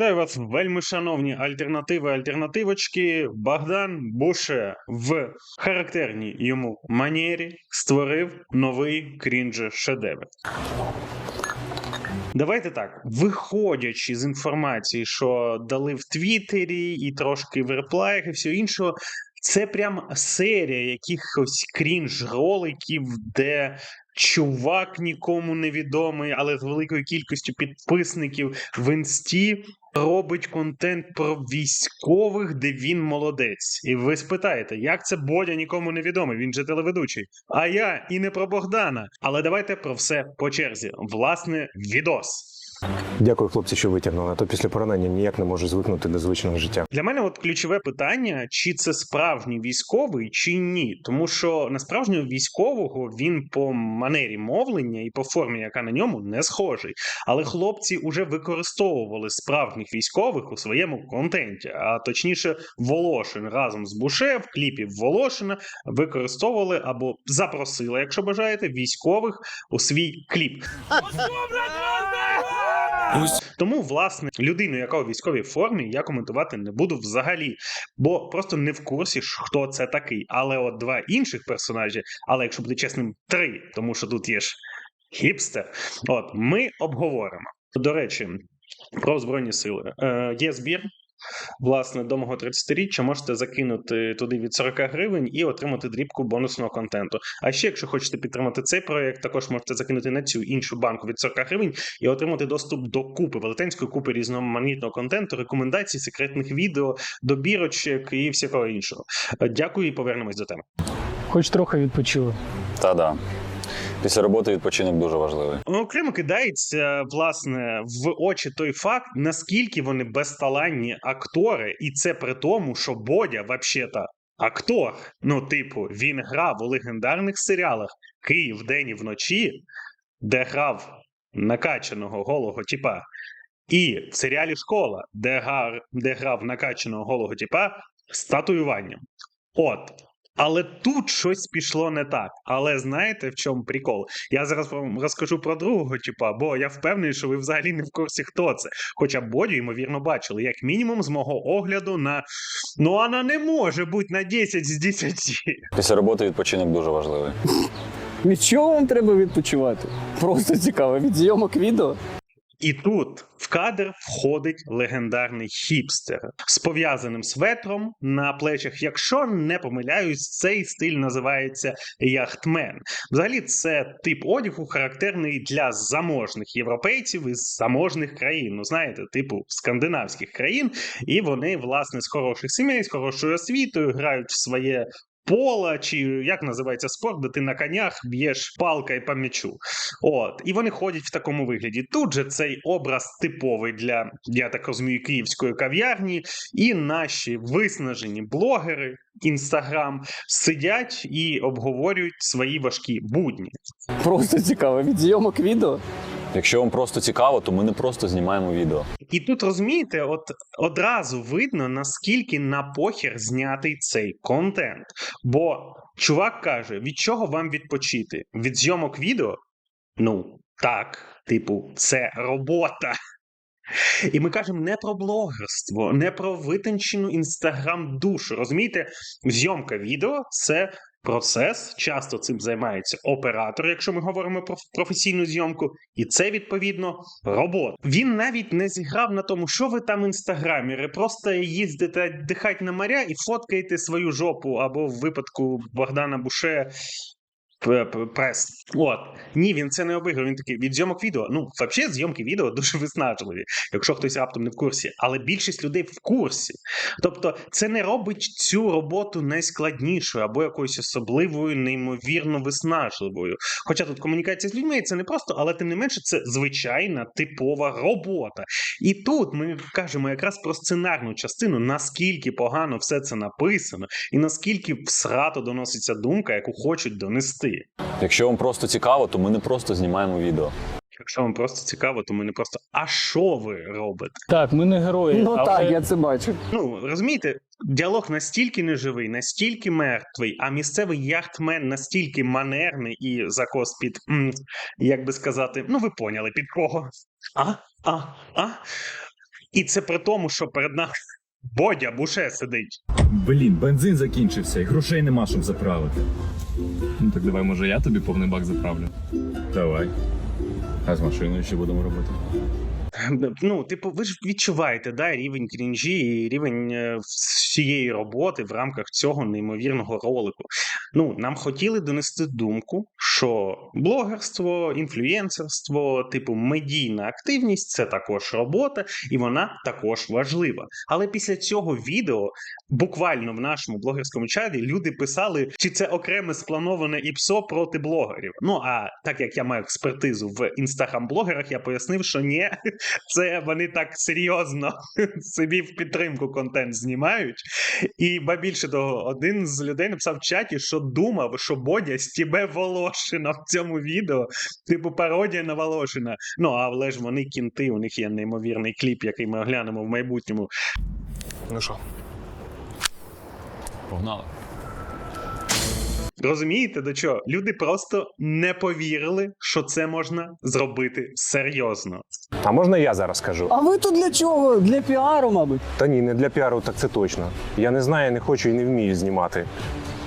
Вітаю вас, вельми шановні альтернативи альтернативочки. Богдан Буше в характерній йому манері створив новий крінж шедевр. Давайте так, виходячи з інформації, що дали в Твіттері і трошки в реплаях, і все іншого, це прям серія якихось крінж-роликів, де чувак нікому невідомий, але з великою кількістю підписників в інсті робить контент про військових, де він молодець. І ви спитаєте, як це Бодя нікому не відомий? Він же телеведучий. А я і не про Богдана. Але давайте про все по черзі. Власне, відос. Дякую, хлопці, що витягнули. А то після поранення ніяк не можу звикнути до звичного життя. Для мене от ключове питання: чи це справжній військовий, чи ні. Тому що на справжнього військового він по манері мовлення і по формі, яка на ньому, не схожий. Але хлопці вже використовували справжніх військових у своєму контенті. А точніше, Волошин разом з Буше в кліпі Волошина використовували або запросили, якщо бажаєте, військових у свій кліп. Тому, власне, людину, яка у військовій формі, я коментувати не буду взагалі, бо просто не в курсі, хто це такий. Але от два інших персонажі, але якщо бути чесним, три, тому що тут є ж хіпстер. От ми обговоримо. До речі, про збройні сили. Е, є збір. Власне, до мого 30-річчя можете закинути туди від 40 гривень і отримати дрібку бонусного контенту. А ще, якщо хочете підтримати цей проект, також можете закинути на цю іншу банку від 40 гривень і отримати доступ до купи, велетенської купи різноманітного контенту, рекомендацій, секретних відео, добірочок і всякого іншого. Дякую і повернемось до теми. Хоч трохи відпочили. Та да. Після роботи відпочинок дуже важливий. Окремо кидається власне в очі той факт, наскільки вони безталанні актори, і це при тому, що Бодя, взагалі-то, актор. Ну, типу, він грав у легендарних серіалах Київ день і вночі, де грав накачаного голого типа, і в серіалі Школа, де, гар, де грав накачаного голого типа з татуюванням. От. Але тут щось пішло не так. Але знаєте в чому прикол? Я зараз вам розкажу про другого типа, бо я впевнений, що ви взагалі не в курсі, хто це. Хоча Бодю, ймовірно, бачили, як мінімум, з мого огляду на ну вона не може бути на 10 з 10. Після роботи відпочинок дуже важливий. Від чого вам треба відпочивати? Просто цікаво, від зйомок відео. І тут в кадр входить легендарний хіпстер з пов'язаним светром на плечах. Якщо не помиляюсь, цей стиль називається яхтмен. Взагалі, це тип одягу характерний для заможних європейців із заможних країн. Ну знаєте, типу скандинавських країн, і вони, власне, з хороших сімей, з хорошою освітою грають в своє. Пола, чи як називається спорт, де ти на конях б'єш палкою по м'ячу. От, і вони ходять в такому вигляді. Тут же цей образ типовий для, я так розумію, київської кав'ярні, і наші виснажені блогери інстаграм сидять і обговорюють свої важкі будні. Просто цікаво, від зйомок відео. Якщо вам просто цікаво, то ми не просто знімаємо відео. І тут розумієте, от одразу видно, наскільки на похер знятий цей контент. Бо чувак каже: від чого вам відпочити? Від зйомок відео? Ну, так, типу, це робота. І ми кажемо не про блогерство, не про витончену інстаграм душу. Розумієте, зйомка відео це процес. Часто цим займається оператор, якщо ми говоримо про професійну зйомку, і це відповідно робота. Він навіть не зіграв на тому, що ви там інстаграміри, просто їздите дихать на моря і фоткаєте свою жопу, або в випадку Богдана Буше. Прес. От. Ні, він це не обіграв. Він такий від зйомок відео. Ну, взагалі, зйомки відео дуже виснажливі, якщо хтось раптом не в курсі. Але більшість людей в курсі. Тобто, це не робить цю роботу найскладнішою або якоюсь особливою, неймовірно виснажливою. Хоча тут комунікація з людьми це не просто, але тим не менше, це звичайна типова робота. І тут ми кажемо якраз про сценарну частину, наскільки погано все це написано, і наскільки всрато доноситься думка, яку хочуть донести. Якщо вам просто цікаво, то ми не просто знімаємо відео. Якщо вам просто цікаво, то ми не просто а що ви робите? Так, ми не герої. Ну але... так, я це бачу. Ну розумієте, діалог настільки неживий, настільки мертвий, а місцевий яхтмен настільки манерний і закос під, м, як би сказати, ну ви поняли під кого? А? А? А? І це при тому, що перед нами Бодя Буше сидить. Блін, бензин закінчився і грошей нема, щоб заправити. Ну так давай, може, я тобі повний бак заправлю. Давай. А з машиною що будемо робити? Ну, типу, ви ж відчуваєте да, рівень крінжі і рівень е, всієї роботи в рамках цього неймовірного ролику. Ну, нам хотіли донести думку, що блогерство, інфлюєнсерство, типу медійна активність це також робота, і вона також важлива. Але після цього відео буквально в нашому блогерському чаті люди писали, чи це окреме сплановане ІПСО проти блогерів. Ну а так як я маю експертизу в інстаграм-блогерах, я пояснив, що ні, це вони так серйозно собі в підтримку контент знімають. І ба більше того, один з людей написав в чаті, що думав, що Бодя стібе Волошина в цьому відео, типу пародія на Волошина. Ну але ж вони кінти, у них є неймовірний кліп, який ми оглянемо в майбутньому. Ну що? Погнали. Розумієте, до чого? Люди просто не повірили, що це можна зробити серйозно. А можна я зараз скажу? А ви тут для чого? Для піару, мабуть. Та ні, не для піару, так це точно. Я не знаю, не хочу і не вмію знімати.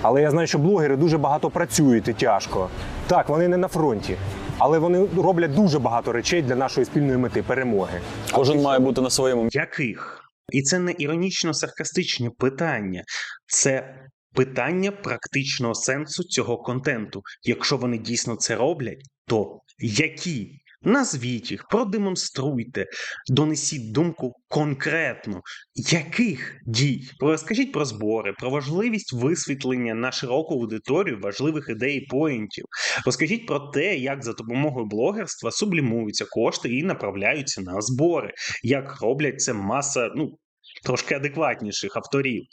Але я знаю, що блогери дуже багато працюють і тяжко. Так, вони не на фронті, але вони роблять дуже багато речей для нашої спільної мети перемоги. Кожен має бути на своєму Яких? І це не іронічно саркастичне питання, це питання практичного сенсу цього контенту. Якщо вони дійсно це роблять, то які? Назвіть їх, продемонструйте, донесіть думку конкретно, яких дій? Розкажіть про збори, про важливість висвітлення на широку аудиторію важливих ідей і поінтів. Розкажіть про те, як за допомогою блогерства сублімуються кошти і направляються на збори, як роблять це маса ну, трошки адекватніших авторів.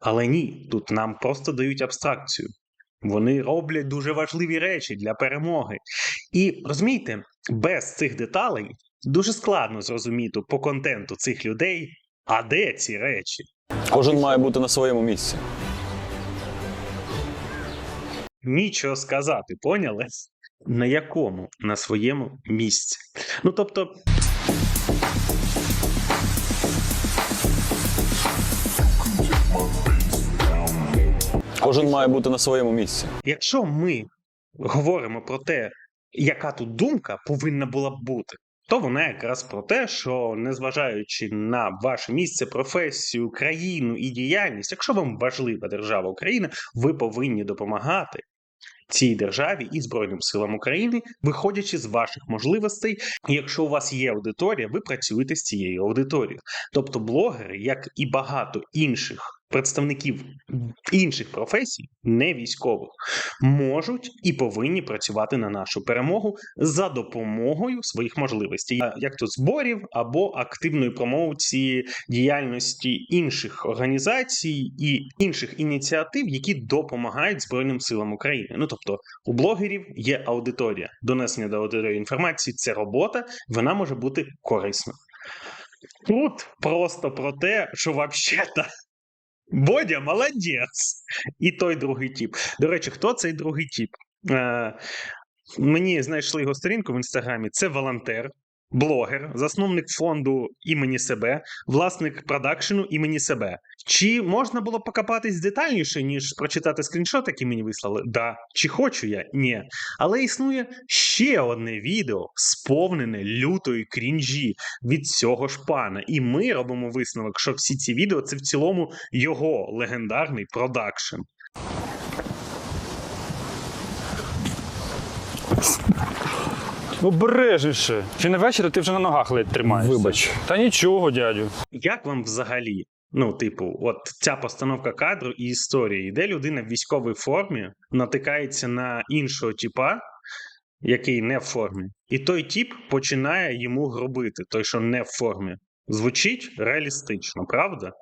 Але ні, тут нам просто дають абстракцію. Вони роблять дуже важливі речі для перемоги. І розумієте, без цих деталей дуже складно зрозуміти по контенту цих людей, а де ці речі. Кожен має бути на своєму місці. Нічого сказати, поняли? На якому на своєму місці. Ну тобто, Кожен має бути на своєму місці. якщо ми говоримо про те, яка тут думка повинна була б бути, то вона якраз про те, що незважаючи на ваше місце, професію, країну і діяльність, якщо вам важлива держава Україна, ви повинні допомагати. Цій державі і Збройним силам України, виходячи з ваших можливостей, якщо у вас є аудиторія, ви працюєте з цією аудиторією. Тобто, блогери, як і багато інших представників інших професій, не військових, можуть і повинні працювати на нашу перемогу за допомогою своїх можливостей, як то зборів або активної промоції діяльності інших організацій і інших ініціатив, які допомагають Збройним силам України. Ну тобто, у блогерів є аудиторія. Донесення до аудиторії інформації це робота, вона може бути корисна. Тут просто про те, що взагалі-то Бодя молодець. І той другий тип. До речі, хто цей другий тип? Е, мені знайшли його сторінку в інстаграмі. Це волонтер, блогер, засновник фонду імені себе, власник продакшену імені себе. Чи можна було покопатись детальніше, ніж прочитати скріншот, який мені вислали? Да. Чи хочу я? Ні. Але існує ще одне відео, сповнене лютої крінжі від цього ж пана. І ми робимо висновок, що всі ці відео це в цілому його легендарний продакшн. Обережніше. Чи не вечір, ти вже на ногах ледь тримаєшся. Вибач. Та нічого, дядю. Як вам взагалі? Ну, типу, от ця постановка кадру і історії, де людина в військовій формі натикається на іншого типа, який не в формі, і той тіп починає йому гробити, той, що не в формі. Звучить реалістично, правда?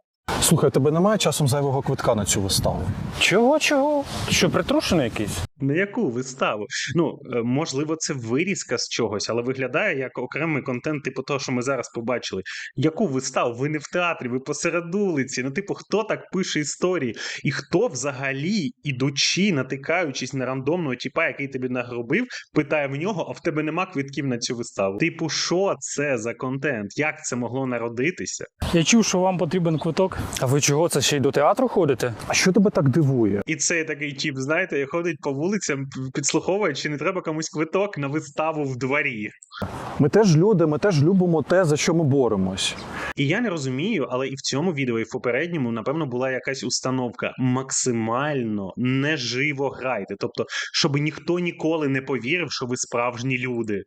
Слухай, тебе немає часом зайвого квитка на цю виставу? Чого, чого? Що, притрушений якийсь? На яку виставу? Ну, е, можливо, це вирізка з чогось, але виглядає як окремий контент, типу того, що ми зараз побачили. Яку виставу? Ви не в театрі, ви посеред вулиці. Ну, типу, хто так пише історії? І хто взагалі, ідучи, натикаючись на рандомного тіпа, який тобі нагробив, питає в нього, а в тебе нема квитків на цю виставу. Типу, що це за контент? Як це могло народитися? Я чув, що вам потрібен квиток. А ви чого це ще й до театру ходите? А що тебе так дивує? І цей такий тіп, знаєте, ходить по вулицям, підслуховує, чи не треба комусь квиток на виставу в дворі. Ми теж люди, ми теж любимо те, за що ми боремось. І я не розумію, але і в цьому відео, і в попередньому, напевно, була якась установка максимально неживо грайте. Тобто, щоб ніхто ніколи не повірив, що ви справжні люди.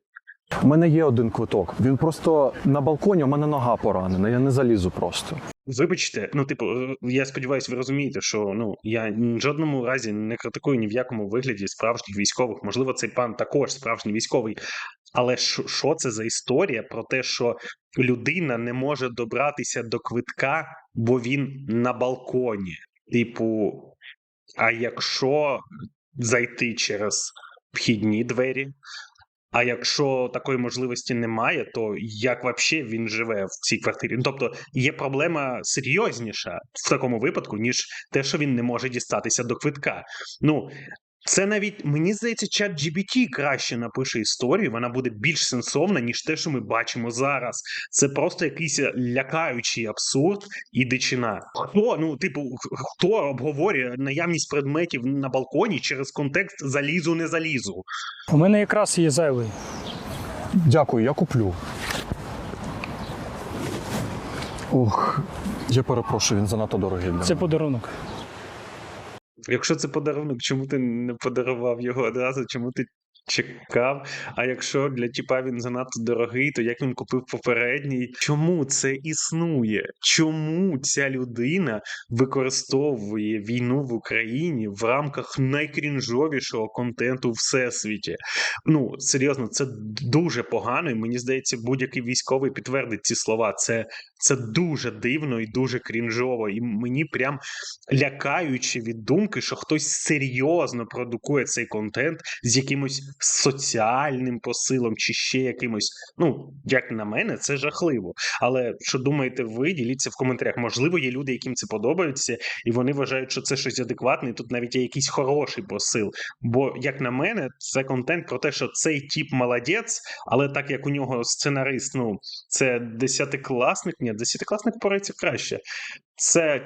У мене є один квиток. Він просто на балконі, у мене нога поранена, я не залізу просто. Вибачте, ну типу, е, я сподіваюся, ви розумієте, що ну я в жодному разі не критикую ні в якому вигляді справжніх військових. Можливо, цей пан також справжній військовий. Але що, що це за історія про те, що людина не може добратися до квитка, бо він на балконі? Типу, а якщо зайти через вхідні двері? А якщо такої можливості немає, то як вообще він живе в цій квартирі? Ну, тобто є проблема серйозніша в такому випадку, ніж те, що він не може дістатися до квитка. Ну це навіть мені здається, чат GBT краще напише історію. Вона буде більш сенсовна, ніж те, що ми бачимо зараз. Це просто якийсь лякаючий абсурд і дичина. Хто ну, типу, хто обговорює наявність предметів на балконі через контекст залізу не залізу? У мене якраз є зайвий. Дякую, я куплю. Ох, я перепрошую, він занадто дорогий для Це мене. подарунок. Якщо це подарунок, чому ти не подарував його одразу? Чому ти чекав? А якщо для тіпа він занадто дорогий, то як він купив попередній? Чому це існує? Чому ця людина використовує війну в Україні в рамках найкрінжовішого контенту в всесвіті? Ну серйозно, це дуже погано, і мені здається, будь-який військовий підтвердить ці слова. Це, це дуже дивно і дуже крінжово. І мені прям лякаючи від думки, що хтось серйозно продукує цей контент з якимось соціальним посилом чи ще якимось. Ну, як на мене, це жахливо. Але що думаєте ви? Діліться в коментарях. Можливо, є люди, яким це подобається, і вони вважають, що це щось адекватне. і Тут навіть є якийсь хороший посил. Бо, як на мене, це контент про те, що цей тип молодець, але так як у нього сценарист, ну це десятикласник, ні, десятикласник порається краще. Це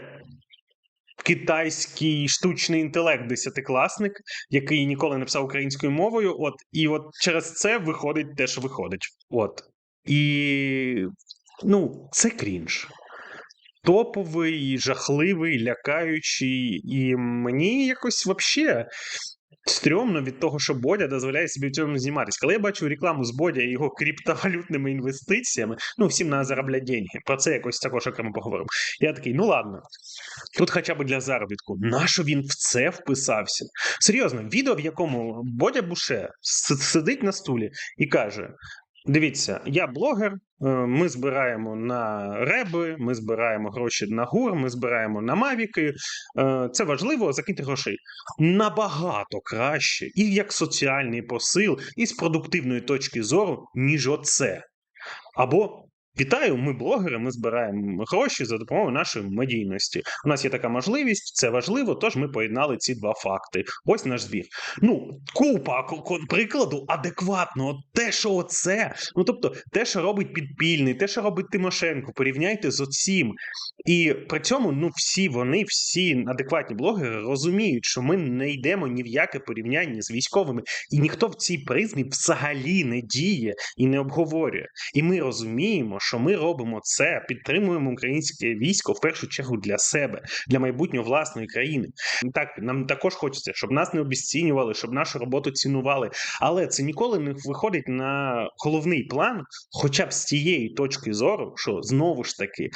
китайський штучний інтелект десятикласник, який ніколи не писав українською мовою. От і от через це виходить те, що виходить. От. І ну, це крінж. Топовий, жахливий, лякаючий, і мені якось взагалі стрьомно від того, що Бодя дозволяє собі в цьому зніматися. Коли я бачу рекламу з Бодя і його криптовалютними інвестиціями, ну всім треба заробляти деньги. Про це якось також окремо поговоримо. Я такий, ну ладно, тут хоча б для заробітку. Нащо він в це вписався? Серйозно, відео, в якому Бодя Буше сидить на стулі і каже: Дивіться, я блогер. Е, Ми збираємо на реби, ми збираємо гроші на гур, ми збираємо на мавіки. Е, Це важливо, закиньте грошей. Набагато краще, і як соціальний посил, і з продуктивної точки зору, ніж оце. Або вітаю, ми блогери, ми збираємо гроші за допомогою нашої медійності. У нас є така можливість, це важливо, тож ми поєднали ці два факти. Ось наш збір. Ну, купа прикладу адекватного. Те, що оце, ну тобто, те, що робить підпільний, те, що робить Тимошенко, порівняйте з оцім. І при цьому, ну, всі вони, всі адекватні блогери розуміють, що ми не йдемо ні в яке порівняння з військовими, і ніхто в цій призмі взагалі не діє і не обговорює. І ми розуміємо, що ми робимо це, підтримуємо українське військо в першу чергу для себе, для майбутнього власної країни. Так, нам також хочеться, щоб нас не обіцінювали, щоб нашу роботу цінували. Але це ніколи не виходить на головний план, хоча б з тієї точки зору, що знову ж таки.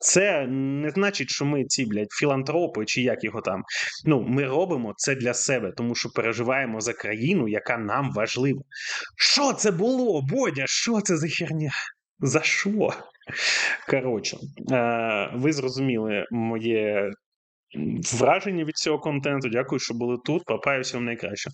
Це не значить, що ми ці блядь, філантропи чи як його там. Ну, ми робимо це для себе, тому що переживаємо за країну, яка нам важлива. Що це було, Бодя? Що це за херня? За що? Коротше, е, ви зрозуміли моє враження від цього контенту. Дякую, що були тут. Папаю всім найкраще.